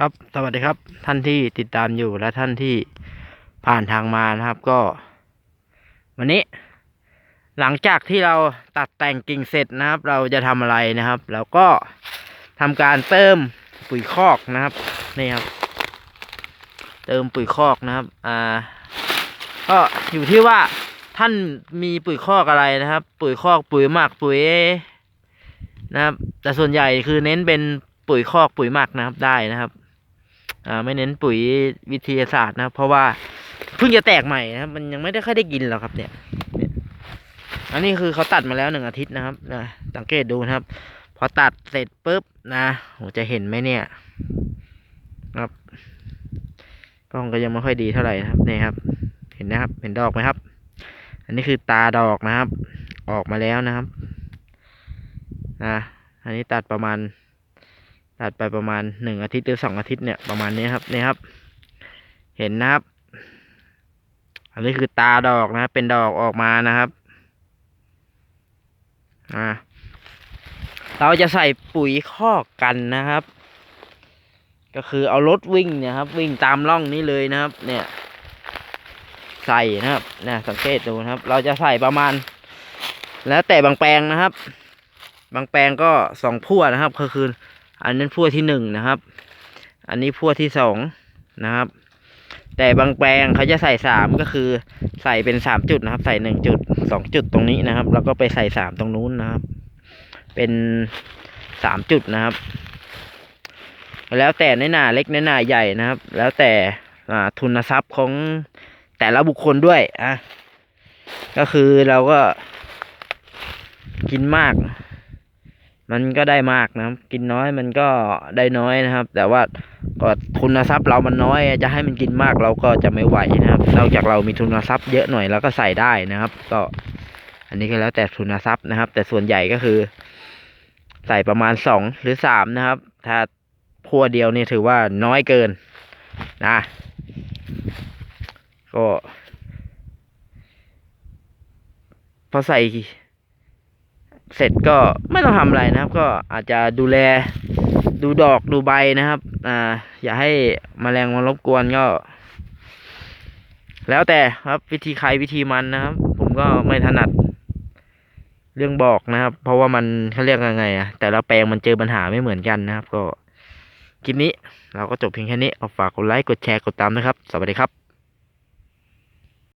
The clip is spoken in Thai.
ครับสวัสดีครับ ท่านที่ติดตามอยู่และท่านที่ผ่านทางมานะครับก็ วันนี้ หลังจากที่เราตัดแต่งกิ่งเสร็จนะครับ เราจะทำอะไรนะครับแล้วก็ทำการเติมปุ๋ยคอกนะครับนี่ครับ เติมปุ๋ยคอกนะครับอ่าก็อยู่ที่ว่าท่านมีปุ๋ยคอกอะไรนะครับ ปุ๋ยคอกปุ๋ยหมักปุ๋ยนะครับ แต่ส่วนใหญ่คือเน้นเป็นปุ๋ยคอกปุ๋ยหมักนะครับได้นะครับ อ่าไม่เน้นปุ๋ยวิทยาศาสตร์นะเพราะว่าเพิ่งจะแตกใหม่นะครับมันยังไม่ได้ค่อยได้กินหรอกครับเนี่ยอันนี้คือเขาตัดมาแล้วหนึ่งอาทิตย์นะครับนะสังเกตดูนะครับ พอตัดเสร็จปุ๊บนะโหจะเห็นไหมเนี่ยครับกล้องก็ยังไม่ค่อยดีเท่าไหร่นะครับนี่ครับ เห็นนะครับ เห็นดอกไหมครับ อันนี้คือตาดอกนะครับ ออกมาแล้วนะครับนะอันนี้ตัดประมาณ ตัดไปประมาณหนึ่งอาทิตย์หรือสองอาทิตย์เนี่ยประมาณนี้ครับนี่ครับ เห็นนะครับ อันนี้คือตาดอกนะเป็นดอกออกมานะครับอ่าเราจะใส่ปุ๋ยคอกกันนะครับ ก็คือเอารถวิ่งเนี่ยครับ วิ่งตามร่องนี้เลยนะครับ เนี่ย ใส่นะครับเนี่ยสังเกตดูนะครับ เราจะใส่ประมาณ แล้วแต่บางแปลงนะครับ บางแปลงก็สองพั่วนะครับก็คือ อันนั้นพั่วที่หนึ่งนะครับ อันนี้พั่วที่สองนะครับ แต่บางแปลงเขาจะใส่สามก็คือใส่เป็นสามจุดนะครับ ใส่หนึ่งจุดสองจุดตรงนี้นะครับ แล้วก็ไปใส่สามตรงนู้นนะครับ เป็นสามจุดนะครับ แล้วแต่ในหนาเล็กในหนาใหญ่นะครับ แล้วแต่ทุนทรัพย์ของแต่ละบุคคลด้วยอะก็คือเราก็กินมาก มันก็ได้มากนะครับ กินน้อยมันก็ได้น้อยนะครับ แต่ว่าก็ทุนทรัพย์เรามันน้อยจะให้มันกินมากเราก็จะไม่ไหวนะครับนอกจากเรามีทุนทรัพย์เยอะหน่อยเราก็ใส่ได้นะครับ ก็ อันนี้ก็แล้วแต่ทุนทรัพย์นะครับ แต่ส่วนใหญ่ก็คือ ใส่ประมาณสองหรือสามนะครับ ถ้าพัวเดียวนี่ถือว่าน้อยเกินนะก็พอใส่ เสร็จก็ไม่ต้องทำอะไรนะครับ ก็อาจจะดูแลดูดอกดูใบนะครับ อ่า อย่าให้มแมลงมารบกวนก็ แล้วแต่ครับวิธีใครวิธีมันนะครับ ผมก็ไม่ถนัด เรื่องบอกนะครับ เพราะว่ามันเขาเรียกยังไงอะแต่ละแปลงมันเจอปัญหาไม่เหมือนกันนะครับ ก็คลิปนี้เราก็จบเพียงแค่นี้เอาฝากกดไลค์กดแชร์กดตามนะครับ สวัสดีครับ